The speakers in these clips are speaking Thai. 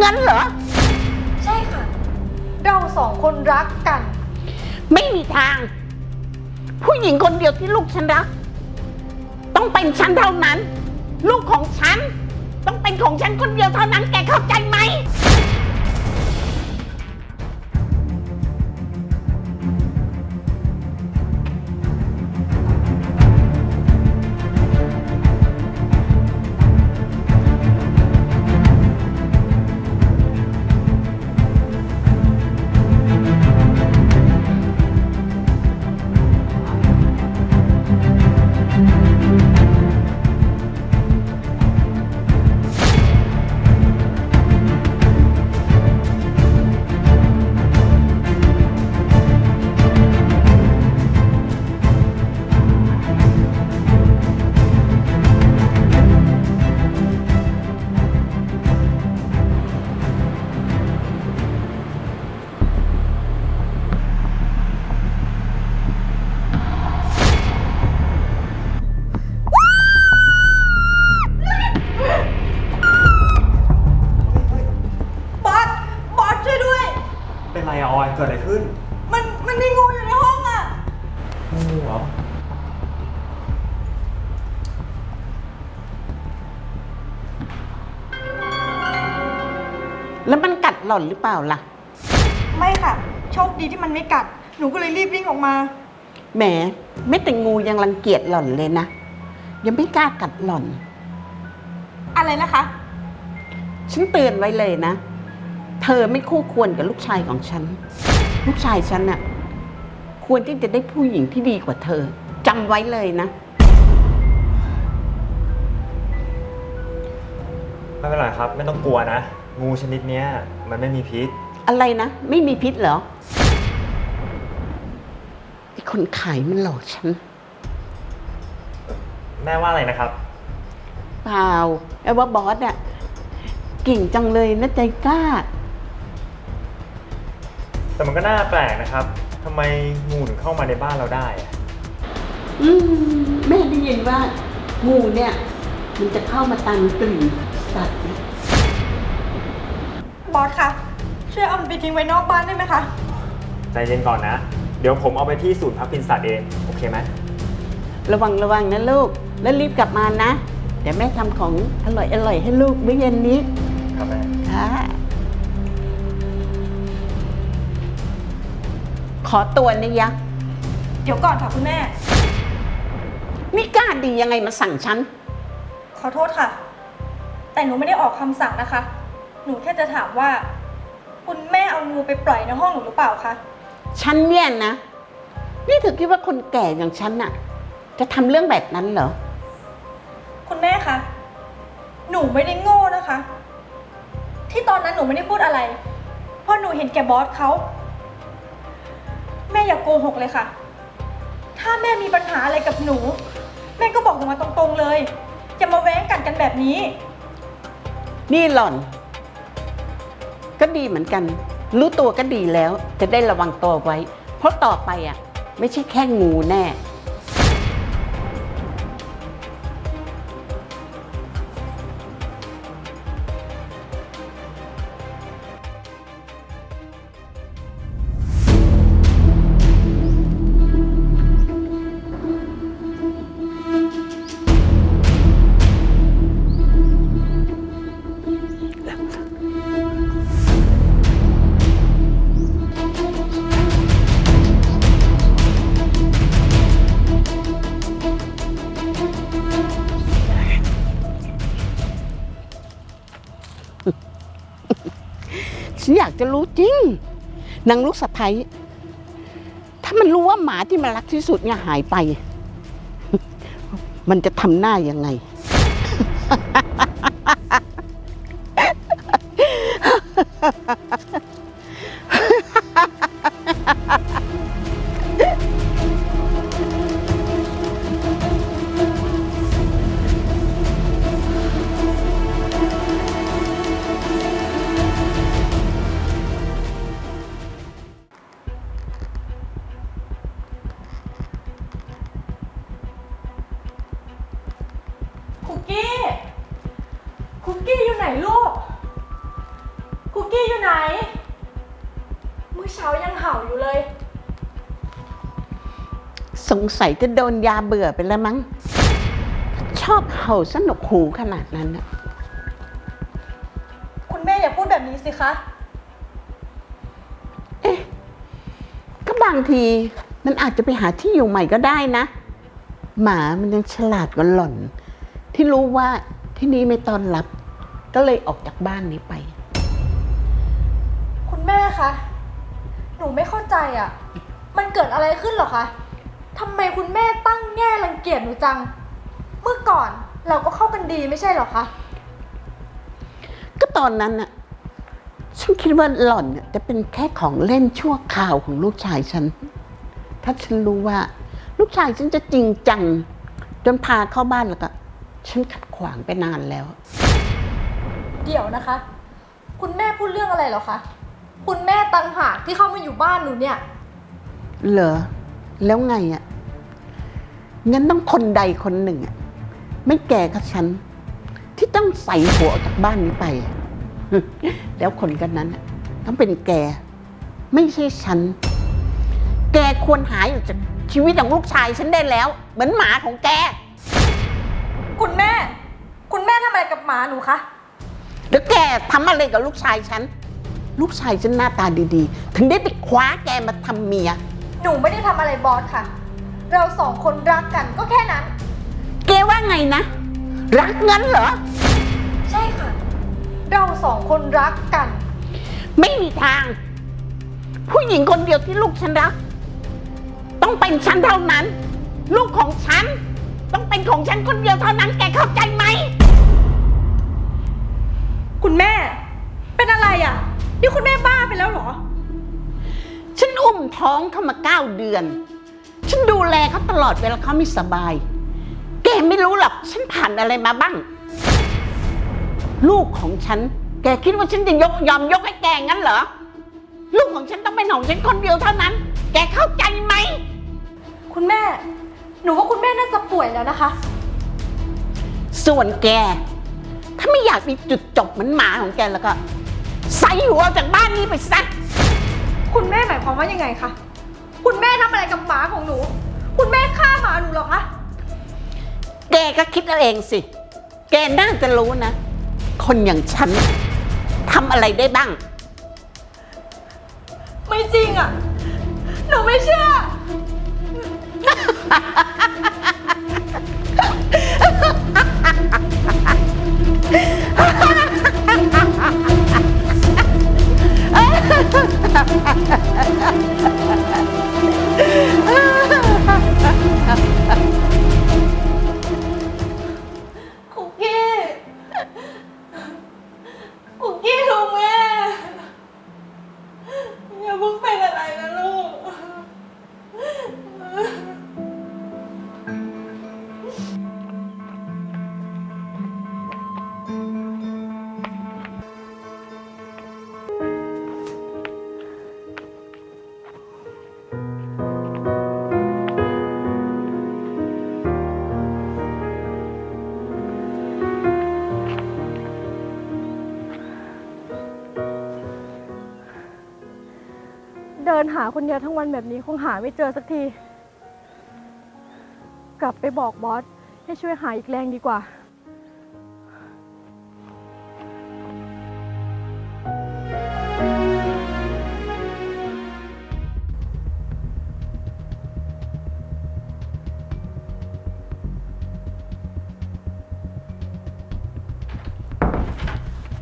ไงนะรักเงินเหรอ ใช่ค่ะ เราสองคนรักกัน ไม่มีทาง ผู้หญิงคนเดียวที่ลูกฉันรัก ต้องเป็นฉันเท่านั้น ลูกของฉัน ต้องเป็นของฉันคนเดียวเท่านั้นแกเข้าใจไหม อะออย เกิดอะไรขึ้นมันมันมีงูอยู่ในห้องอะ งูเหรอ แล้วมันกัดหล่อนหรือเปล่าล่ะ ไม่ค่ะ โชคดีที่มันไม่กัด หนูก็เลยรีบวิ่งออกมา แหมไม่แต่งูยังรังเกียจหล่อนเลยนะ ยังไม่กล้ากัดหล่อน อะไรนะคะ ฉันเตือนไว้เลยนะ เธอไม่คู่ควรกับลูกชายของฉัน ลูกชายฉันน่ะควรที่จะได้ผู้หญิงที่ดีกว่าเธอจำไว้เลยนะ ไม่เป็นไรครับ ไม่ต้องกลัวนะ งูชนิดเนี้ยมันไม่มีพิษ อะไรนะ ไม่มีพิษเหรอไอ้คนขายมันหลอกฉัน แม่ว่าอะไรนะครับ เปล่าไอ้ว่าบอสอะเก่งจังเลยนะใจกล้า แต่มันก็น่าแปลกนะครับทำไมงูถึงเข้ามาในบ้านเราได้อะอืมแม่ได้ยินว่างูเนี่ย มันจะเข้ามาตามกลิ่นสัตว์นะบอสคะช่วยเอามันไปทิ้งไว้นอกบ้านได้ไหมคะ ใจเย็นก่อนนะ เดี๋ยวผมเอาไปที่ศูนย์พักพินสัตว์เอง โอเคไหมระวังระวังนะลูก แล้วรีบกลับมานะ เดี๋ยวแม่ทำของอร่อยอร่อยให้ลูกมื้อเย็นนี้ครับแม่ ค่ะ ขอตัวนะยะ เดี๋ยวก่อนค่ะคุณแม่นี่กล้าดียังไงมาสั่งฉัน ขอโทษค่ะ แต่หนูไม่ได้ออกคำสั่งนะคะ หนูแค่จะถามว่า คุณแม่เอางูไปปล่อยในห้องหนูหรือเปล่าคะฉันเนี่ยนะ นี่เธอคิดว่าคนแก่อย่างฉันน่ะ จะทำเรื่องแบบนั้นเหรอ คุณแม่คะหนูไม่ได้โง่นะคะ ที่ตอนนั้นหนูไม่ได้พูดอะไร เพราะหนูเห็นแก่บอสเขา แม่อย่ากโกหกเลยค่ะ ถ้าแม่มีปัญหาอะไรกับหนู แม่ก็บอกหนูมาตรงๆเลย อย่ามาแว้งกันกันแบบนี้ นี่หล่อน ก็ดีเหมือนกัน รู้ตัวก็ดีแล้ว จะได้ระวังตัวไว้ เพราะต่อไปอะ ไม่ใช่แค่งูแน่ นางลูกสะพ้ยถ้ามันรู้ว่าหมาที่มันรักที่สุดเนี่ยหายไป มันจะทำหน้ายังไง สงสัยจะโดนยาเบื่อไปแล้วมั้ง ชอบเห่าสนุกหูขนาดนั้นน่ะคุณแม่อย่าพูดแบบนี้สิคะ เอ๊ะ ก็บางทีมันอาจจะไปหาที่อยู่ใหม่ก็ได้นะ หมามันยังฉลาดกว่าหล่อน ที่รู้ว่าที่นี่ไม่ต้อนรับ ก็เลยออกจากบ้านนี้ไป คุณแม่คะ หนูไม่เข้าใจอะ่ะ มันเกิดอะไรขึ้นเหรอคะ ทำไมคุณแม่ตั้งแง่รังเกียจหนูจัง เมื่อก่อนเราก็เข้ากันดีไม่ใช่เหรอคะ ก็ตอนนั้นน่ะ ฉันคิดว่าหล่อนน่ะจะเป็นแค่ของเล่นชั่วคราวของลูกชายฉัน ถ้าฉันรู้ว่า ลูกชายฉันจะจริงจัง จนพาเข้าบ้านแล้วก็ฉันขัดขวางไปนานแล้ว เดี๋ยวนะคะ คุณแม่พูดเรื่องอะไรเหรอคะ คุณแม่ตังหากที่เข้ามาอยู่บ้านหนูเนี่ย เหรอ แล้วไงอะ่ะ งั้นต้องคนใดคนหนึ่งอะ่ะไม่แกกับฉัน ที่ต้องใส่หัวออกจากบ้านนี้ไปอะแล้วคนกันนั้นน่ะต้องเป็นแก ไม่ใช่ฉัน แกควรหายออกจากชีวิตของลูกชายฉันได้แล้ว เหมือนหมาของแก คุณแม่ คุณแม่ทำอะไรกับหมาหนูคะ แล้วแกทำอะไรกับลูกชายฉัน ลูกชายฉันหน้าตาดีๆ ถึงได้ไปคว้าแกมาทำเมีย หนูไม่ได้ทำอะไรบอสค่ะ เราสองคนรักกันก็แค่นั้นแกว่าไงนะ รักเงินเหรอ ใช่ค่ะ เราสองคนรักกัน ไม่มีทาง ผู้หญิงคนเดียวที่ลูกฉันรัก ต้องเป็นฉันเท่านั้น ลูกของฉัน ต้องเป็นของฉันคนเดียวเท่านั้นแกเข้าใจไหม คุณแม่ เป็นอะไรอะ นี่คุณแม่บ้าไปแล้วเหรอ ฉันอุ้มท้องเขามาเก้าเดือน ฉันดูแลเขาตลอดเวลาเขาไม่สบาย แกไม่รู้หรอกฉันผ่านอะไรมาบ้าง ลูกของฉัน แกคิดว่าฉันจะยกยอมยกให้แกงั้นเหรอ ลูกของฉันต้องเป็นของฉันคนเดียวเท่านั้น แกเข้าใจไหม คุณแม่ หนูว่าคุณแม่น่าจะป่วยแล้วนะคะ ส่วนแก ถ้าไม่อยากมีจุดจบเหมือนหมาของแกแล้วก็ ใส่หัวออกจากบ้านนี้ไปซะคุณแม่หมายความว่ายังไงคะ คุณแม่ทำอะไรกับหมาของหนู คุณแม่ฆ่าหมาหนูเหรอคะ แกก็คิดเอาเองสิ แกน่าจะรู้นะ คนอย่างฉันทำอะไรได้บ้าง ไม่จริงอะ หนูไม่เชื่อ คุกกี้ คุกกี้ลูกแม่ อย่าเพิ่งเป็นอะไรนะลูกาคนเดียวทั้งวันแบบนี้คงหาไม่เจอสักที กลับไปบอกบอสให้ช่วยหาอีกแรงดีกว่า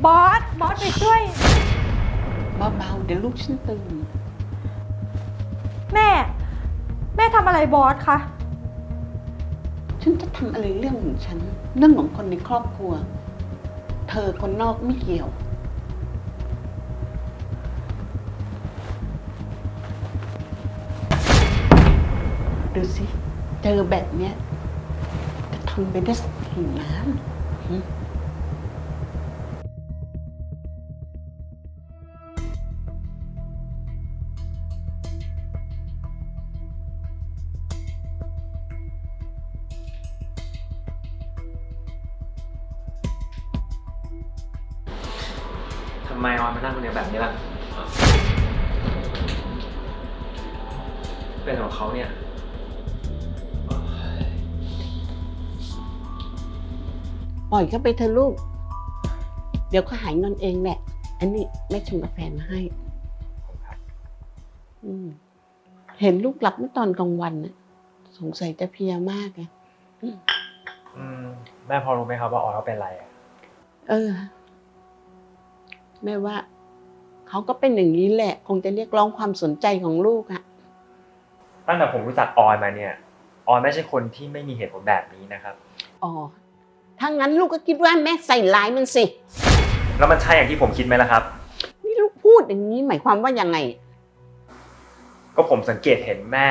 บอส บอสไปช่วย เบาๆเดี๋ยวลูกฉันตื่น อะไรบอสคะ ฉันจะทำอะไรเรื่องของฉัน เรื่องของคนในครอบครัว เธอคนนอกไม่เกี่ยว ดูสิ เจอแบบเนี้ยจะทนไปได้สักกี่น้ำ ไมออยมานั่งคนเดียวแบบนี้ล่ะ เป็นของเขาเนี่ย ปล่อยเขาไปเถอะลูก เดี๋ยวก็หายงอนเองแหละ อันนี้แม่ชงกาแฟมาให้อืมเห็นลูกหลับเมื่อตอนกลางวันน่ะ สงสัยจะเพลียมากไงอืมแม่พอรู้ไหมครับว่าออยเขาเป็นอะไรอะ เออ แม่ว่าเขาก็เป็นอย่างนี้แหละ คงจะเรียกร้องความสนใจของลูกอะตั้งแต่ผมรู้จักออยมาเนี่ย ออยไม่ใช่คนที่ไม่มีเหตุผลแบบนี้นะครับ อ๋อถ้างั้นลูกก็คิดว่าแม่ใส่ร้ายมันสิ แล้วมันใช่อย่างที่ผมคิดไหมล่ะครับ นี่ลูกพูดอย่างนี้หมายความว่ายังไง ก็ผมสังเกตเห็นแม่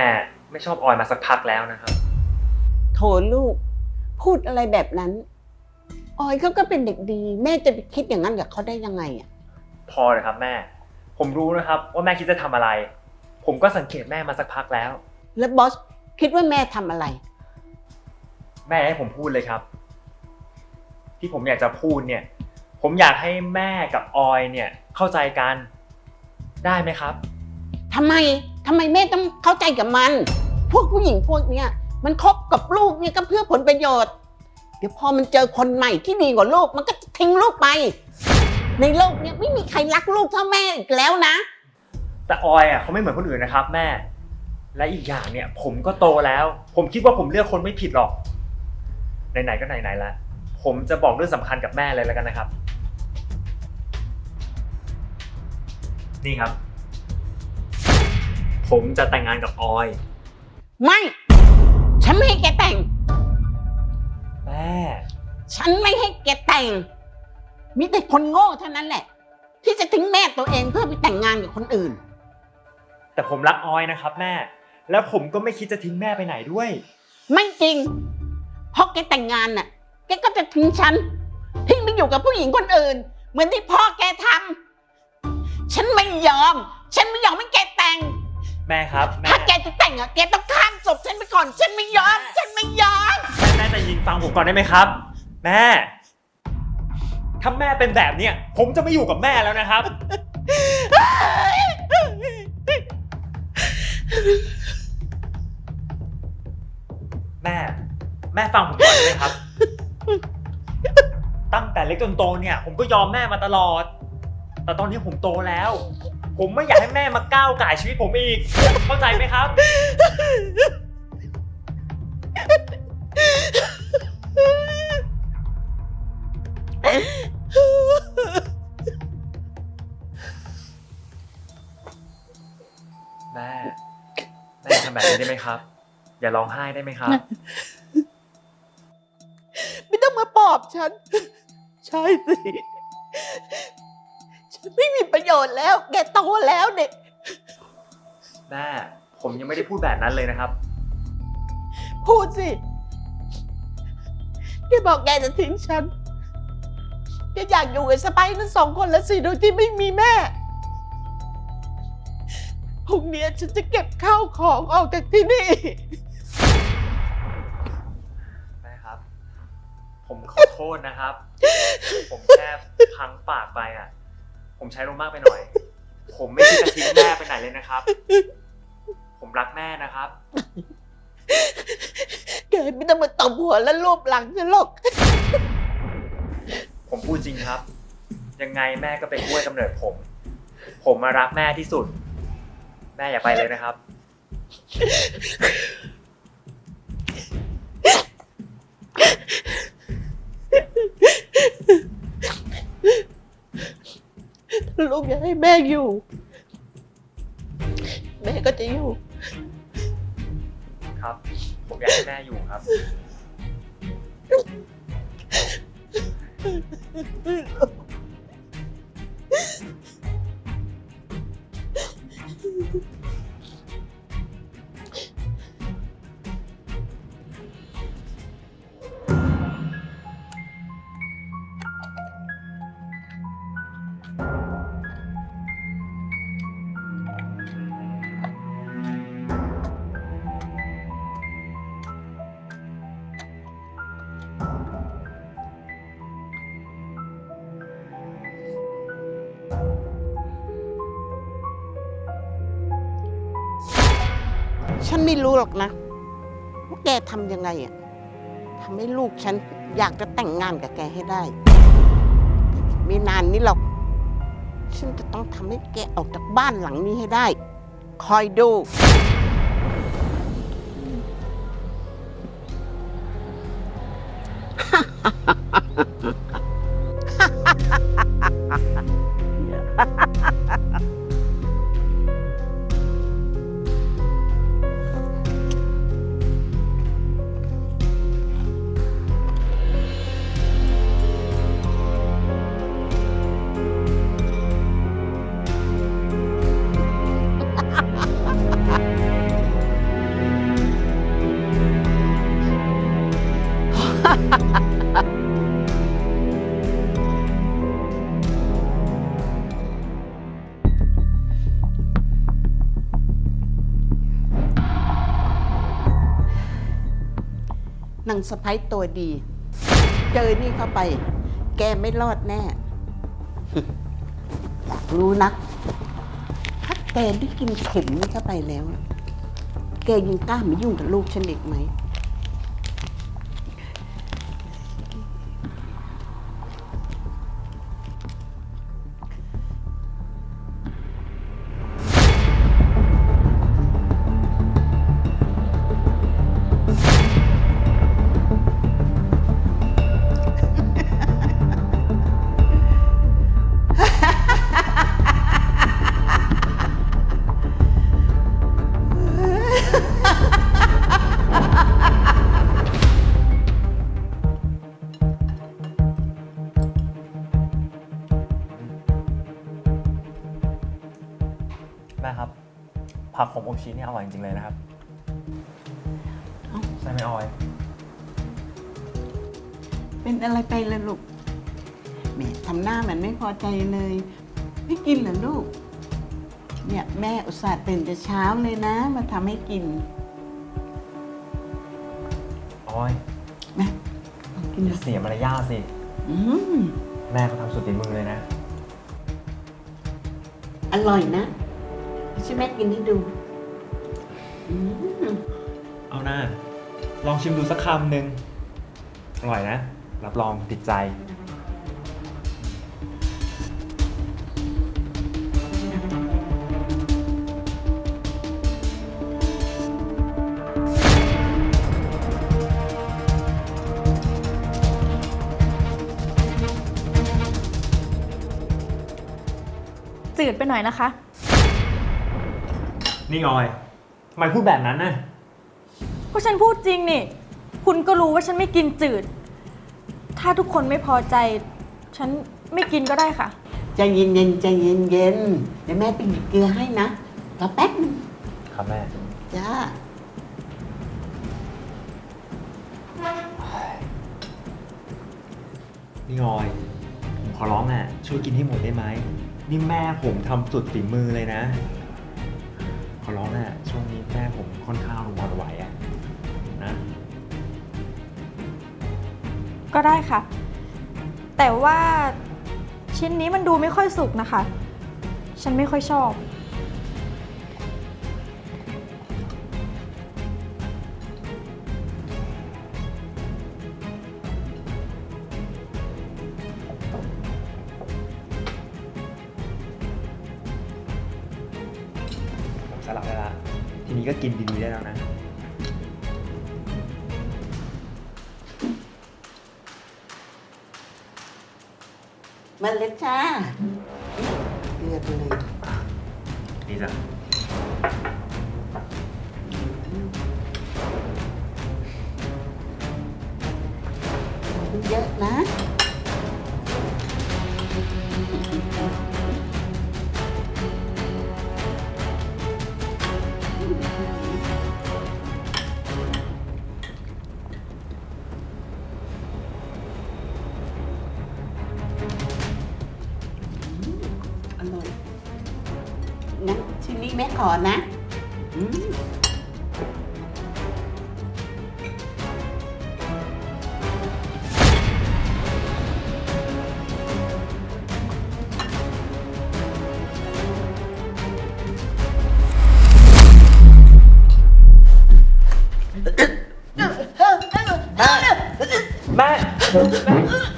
ไม่ชอบออยมาสักพักแล้วนะครับ โถลูก พูดอะไรแบบนั้น ออยเขาก็เป็นเด็กดี แม่จะไปคิดอย่างนั้นกับเขาได้ยังไงอะ พอเลยครับแม่ ผมรู้นะครับว่าแม่คิดจะทำอะไร ผมก็สังเกตแม่มาสักพักแล้ว แล้วบอสคิดว่าแม่ทำอะไร แม่ให้ผมพูดเลยครับ ที่ผมอยากจะพูดเนี่ย ผมอยากให้แม่กับออยเนี่ยเข้าใจกันได้ไหมครับ ทำไม ทำไมแม่ต้องเข้าใจกับมัน พวกผู้หญิงพวกเนี้ยมันคบกับลูกเนี่ยก็เพื่อผลประโยชน์ เดี๋ยวพอมันเจอคนใหม่ที่ดีกว่าลูกมันก็จะทิ้งลูกไป ในโลกเนี้ยไม่มีใครรักลูกเท่าแม่อีกแล้วนะ แต่ออยอะเขาไม่เหมือนคนอื่นนะครับแม่ และอีกอย่างเนี่ย ผมก็โตแล้ว ผมคิดว่าผมเลือกคนไม่ผิดหรอก ไหนๆก็ไหนๆแล้วผมจะบอกเรื่องสำคัญกับแม่เลยแล้วกันนะครับ นี่ครับ ผมจะแต่งงานกับออย ไม่ ฉันไม่ให้แกแต่ง แม่ ฉันไม่ให้แกแต่ง มีแต่คนโง่เท่านั้นแหละ ที่จะทิ้งแม่ตัวเองเพื่อไปแต่งงานกับคนอื่น แต่ผมรักออยนะครับ แม่ แล้วผมก็ไม่คิดจะทิ้งแม่ไปไหนด้วย ไม่จริง เพราะแกแต่งงานน่ะ แกก็จะทิ้งฉัน ทิ้งไปอยู่กับผู้หญิงคนอื่น เหมือนที่พ่อแกทำฉันไม่ยอม ฉันไม่ยอมให้แกแต่ง แม่ครับแม่ถ้าแกจะแต่งอะแกต้องข้ามศพฉันไปก่อน ฉันไม่ยอม ฉันไม่ยอม แม่แม่ใจะยินฟังผมก่อนได้ไหมครับ แม่ ถ้าแม่เป็นแบบเนี้ยผมจะไม่อยู่กับแม่แล้วนะครับ แม่ แม่ฟังผมก่อนได้ไหมครับ ตั้งแต่เล็กจนโตเนี่ย ผมก็ยอมแม่มาตลอด แต่ตอนนี้ผมโตแล้ว ผมไม่อยากให้แม่มาก้าวไก่ายชีวิตผมอีก เข้าใจไหมครับ ทำแบบนี้ได้ไหมครับ อย่าร้องไห้ได้ไหมครับ ไม่ต้องมาปลอบฉัน ใช่สิ ฉันไม่มีประโยชน์แล้ว แกโตแล้วเด็กแม่ผมยังไม่ได้พูดแบบนั้นเลยนะครับ พูดสิแกบอกแกจะทิ้งฉันแกอยากอยู่กับสไปซ์ทั้งสองคนแล้วสิโดยที่ไม่มีแม่ พรุ่งนี้ฉันจะเก็บข้าวของออกจากที่นี่ แม่ครับ ผมขอโทษนะครับ ผมแค่พลังปากไปอะ ผมใช้ลมณ์มากไปหน่อย ผมไม่คิดจะทิ้งแม่ไปไหนเลยนะครับ ผมรักแม่นะครับ แกไม่ต้องมาตบหัวและรูปหลังฉันหรอก ผมพูดจริงครับ ยังไงแม่ก็เป็นกล้วยกำเนิดผม ผมมารักแม่ที่สุด แม่อย่าไปเลยนะครับลูกอยากให้แม่อยู่ แม่ก็จะอยู่ ครับ ผมอยากให้แม่อยู่ครับ รู้หรอกนะว่าแกทำยังไงอะทำให้ลูกฉันอยากจะแต่งงานกับแกให้ได้แต่อีกไม่นานนี้หรอก ฉันจะต้องทำให้แกออกจากบ้านหลังนี้ให้ได้ คอยดูางสะพ้ายตัวดี เจอนี่เข้าไป แกไม่รอดแน่ อยากรู้นัก ถ้าแกได้กินเข็มนี่เข้าไปแล้ว แกยังกล้ามายุ่งกับลูกฉันอีกไหม แม่ครับ ผักขมอบชีสนี่อร่อยจริงๆเลยนะครับเอ้า ใช่ไหมออย เป็นอะไรไปละลูกแหม่ทำหน้าเหมือนไม่พอใจเลย ไม่กินเหรอลูก เนี่ยแม่อุตส่าห์ตื่นแต่เช้าเลยนะ มาทำให้กินออยนะลองกินอดูย่าเสียมารยาทสิ อืมแม่เขาทำสุดฝีมือเลยนะ อร่อยนะ ช่วยแม่กินให้ดูอืมเอาหน้า ลองชิมดูสักคำหนึ่งอร่อยนะ รับรองติดใจ จืดไปหน่อยนะคะ นี่ออยทำไมพูดแบบนั้นน่ะ ก็ฉันพูดจริงนี่ คุณก็รู้ว่าฉันไม่กินจืด ถ้าทุกคนไม่พอใจ ฉันไม่กินก็ได้ค่ะ ใจเย็นๆใจเย็นๆเดี๋ยวแม่ไปหยิบเกลือให้นะรอแป๊บนึงครับแม่ จ้านี่ออยผมขอร้องอะ ช่วยกินให้หมดได้ไหม นี่แม่ผมทำสุดฝีมือเลยนะ ขอร้องอะช่วงนี้แม่ผมค่อนข้างหวาดไหวอะนะ ก็ได้ค่ะ แต่ว่าชิ้นนี้มันดูไม่ค่อยสุกนะคะ ฉันไม่ค่อยชอบ ก็กินดีๆได้แล้วนะ มาเลยจ้าเกลือไปเลยนี่จ้ะเยอะนะ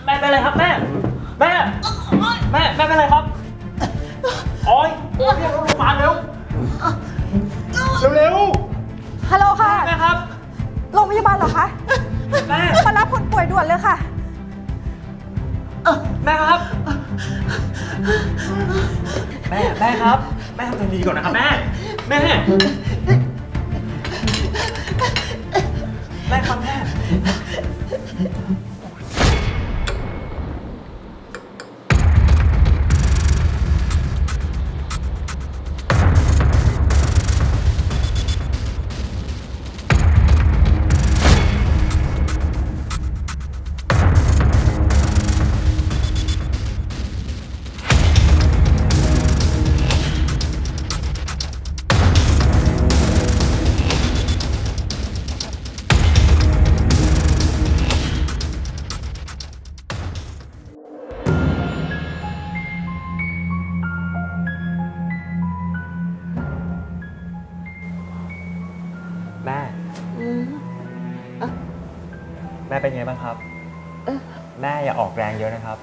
แม่เป็นไรครับแม่ แม่ แม่แม่เป็นไรครับโออยเรียกรถโรงพยาบาลเร็ว เร็วฮัลโหลค่ะ ๆแม่ครับ โรงพยาบาลเหรอคะ แม่ มารับคนป่วยด่วนเลยค่ะ แม่ครับ แม่ แม่ครับ แม่ทำใจดีก่อนนะครับแม่ แม่ แม่ครับแม่ บ้างครับเอ๊ะแม่อย่าออกแรงเยอะนะครับ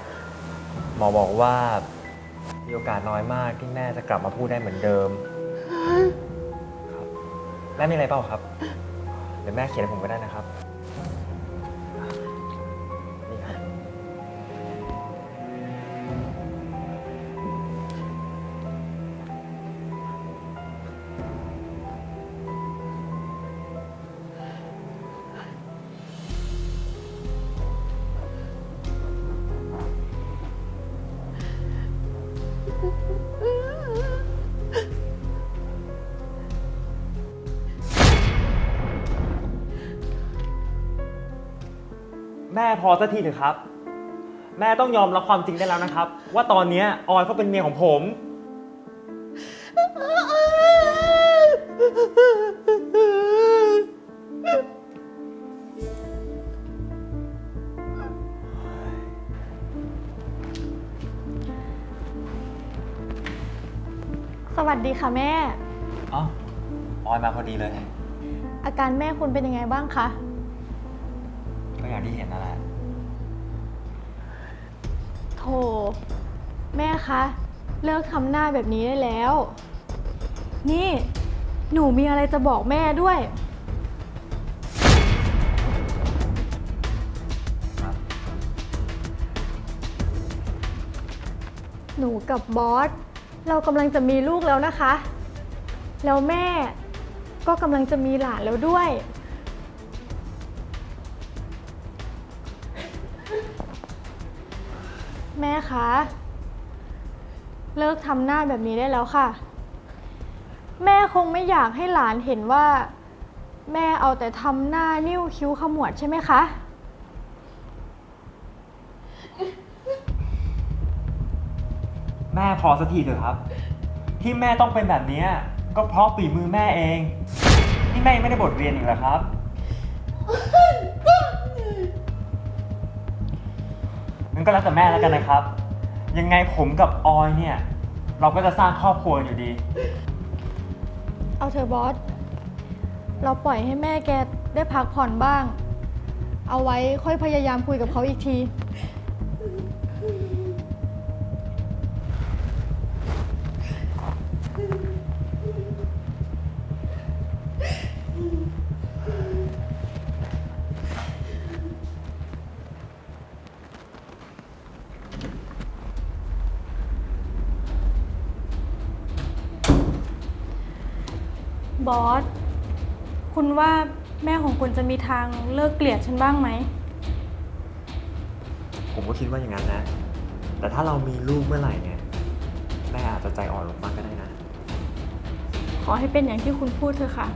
หมอบอกว่ามีโอกาสน้อยมากที่แม่จะกลับมาพูดได้เหมือนเดิมครับแม่มีอะไรเปล่าครับ เดี๋ยวแม่เขียนให้ผมก็ได้นะครับ พอสักทีเถอะครับ แม่ต้องยอมรับความจริงได้แล้วนะครับ ว่าตอนเนี้ยออยเขาเป็นเมียของผม สวัสดีค่ะแม่อ๋อออยมาพอดีเลย อาการแม่คุณเป็นยังไงบ้างคะก็ อย่างที่เห็นนั่นแหละ โถแม่คะ เลิกทำหน้าแบบนี้ได้แล้ว นี่ หนูมีอะไรจะบอกแม่ด้วยครับหนูกับบอส เรากำลังจะมีลูกแล้วนะคะ แล้วแม่ก็กำลังจะมีหลานแล้วด้วย ม่คะ เลิกทำหน้าแบบนี้ได้แล้วค่ะ แม่คงไม่อยากให้หลานเห็นว่า แม่เอาแต่ทำหน้านิ้วคิ้วขมวดใช่ไหมคะ แม่พอสักทีเถอะครับ ที่แม่ต้องเป็นแบบเนี้ยก็เพราะฝีมือแม่เอง นี่แม่ยังไม่ได้บทเรียนอีกเหรอครับ งั้นก็แล้วแต่แม่แล้วกันนะครับ ยังไงผมกับออยเนี่ย เราก็จะสร้างครอบครัวอยู่ดี เอาเธอะบอส เราปล่อยให้แม่แกได้พักผ่อนบ้าง เอาไว้ค่อยพยายามคุยกับเขาอีกที บอส คุณว่าแม่ของคุณจะมีทางเลิกเกลียดฉันบ้างไหม ผมก็คิดว่าอย่างนั้นนะ แต่ถ้าเรามีลูกเมื่อไหร่เนี่ย แม่อาจจะใจอ่อนลงมากก็ได้นะ ขอให้เป็นอย่างที่คุณพูดเถอะค่ะ